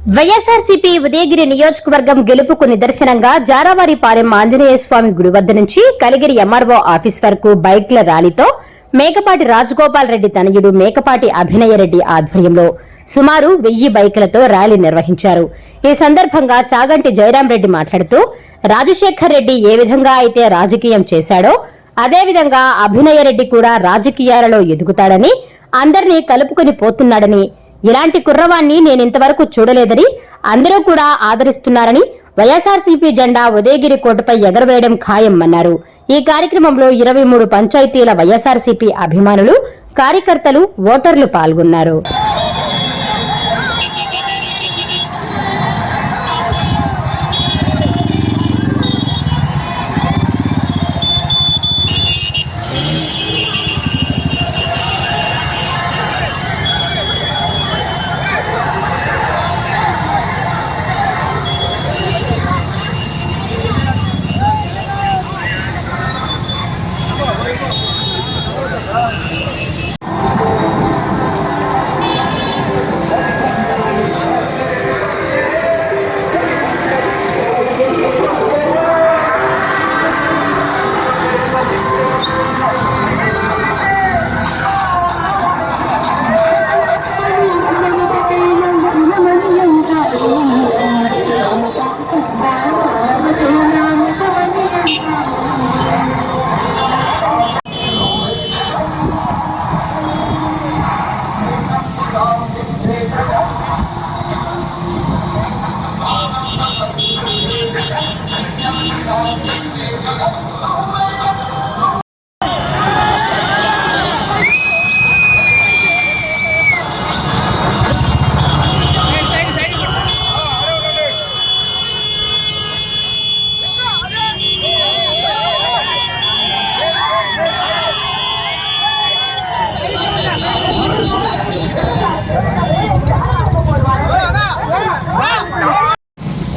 వైఎస్ఆర్సీపీ ఉదయగిరి నియోజకవర్గం గెలుపుకు నిదర్శనంగా జారావారిపాలెం ఆంజనేయ స్వామి గుడి వద్ద నుంచి కలిగిరి ఎంఆర్ఓ ఆఫీస్ వరకు బైక్ల ర్యాలీతో మేకపాటి రాజగోపాల్ రెడ్డి తనయుడు మేకపాటి అభినయ రెడ్డి ఆధ్వర్యంలో సుమారు వెయ్యి బైకులతో ర్యాలీ నిర్వహించారు. ఈ సందర్భంగా చాగంటి జయరాం రెడ్డి మాట్లాడుతూ రాజశేఖర్ రెడ్డి ఏ విధంగా అయితే రాజకీయం చేశాడో అదేవిధంగా అభినయ రెడ్డి కూడా రాజకీయాలలో ఎదుగుతాడని అందరినీ కలుపుకుని పోతున్నాడని ఇలాంటి కుర్రవాణ్ణి నేనింతవరకు చూడలేదని అందరూ కూడా ఆదరిస్తున్నారని వైఎస్ఆర్సీపీ జెండా ఉదయగిరి కోటపై ఎగరవేయడం ఖాయం అన్నారు ఈ కార్యక్రమంలో ఇరవై మూడు పంచాయతీల వైఎస్ఆర్సీపీ అభిమానులు కార్యకర్తలు ఓటర్లు పాల్గొన్నారు.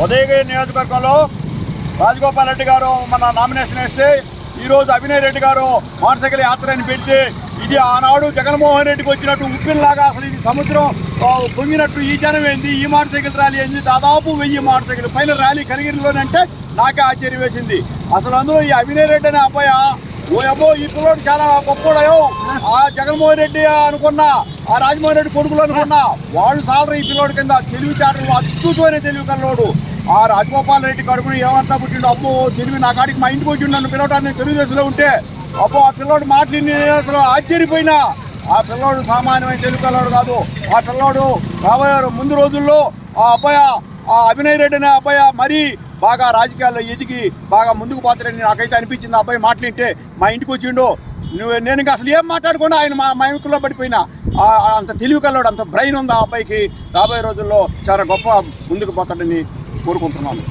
ఉదయగిరి నియోజకవర్గంలో రాజగోపాల్ రెడ్డి గారు మన నామినేషన్ వేస్తే ఈరోజు అభినయ్ రెడ్డి గారు మోటార్ సైకిల్ యాత్రని పెడితే ఇది ఆనాడు జగన్మోహన్ రెడ్డికి వచ్చినట్టు ఉప్పినలాగా అసలు ఇది సముద్రం పొంగినట్టు ఈ జనం ఏంది? ఈ మోటార్ సైకిల్ ర్యాలీ ఏంది? దాదాపు వెయ్యి మోటార్ సైకిల్ పైన ర్యాలీ కలిగిరిలోనంటే నాకే ఆశ్చర్యం వేసింది. అసలు అందులో ఈ అభినయ్ రెడ్డి అనే అబ్బాయి ఓ అబ్బో ఈ పిల్లోడు చాలా గొప్పడయో ఆ జగన్మోహన్ రెడ్డి అనుకున్నా ఆ రాజమోహన్ రెడ్డి కొడుకులు అనుకున్నా వాళ్ళు సాలరీ ఈ పిల్లోడి కింద తెలివితేటలు అద్భుతమైన తెలివి కల్లోడు ఆ రాజగోపాల్ రెడ్డి కడుపుని ఏమంతా పుట్టిండు? అబ్బో తెలివి నా కాడికి మా ఇంటికి వచ్చి నన్ను పిలవటానికి తెలుగుదేశంలో ఉంటే అబ్బో ఆ పిల్లోడు మాటలు నేను అసలు ఆశ్చర్యపోయినా. ఆ పిల్లోడు సామాన్యమైన తెలుగు పిల్లోడు కాదు. ఆ పిల్లోడు రాబోయే ముందు రోజుల్లో ఆ అబ్బాయి ఆ అభినయ్ రెడ్డి అనే అబ్బాయి మరీ బాగా రాజకీయాల్లో ఎదిగి బాగా ముందుకు పోతారని నాకైతే అనిపించింది. అబ్బాయి మాటలింటే మా ఇంటికి వచ్చిండు. నువ్వు నేను ఇంకా అసలు ఏం మాట్లాడకుండా ఆయన మా మా ఇంట్లో పడిపోయినా. అంత తెలివి కల్లోడు అంత బ్రెయిన్ ఉంది ఆ అబ్బాయికి. రాబోయే రోజుల్లో చాలా గొప్ప ముందుకు పోతాడని కోరుకుంటున్నాను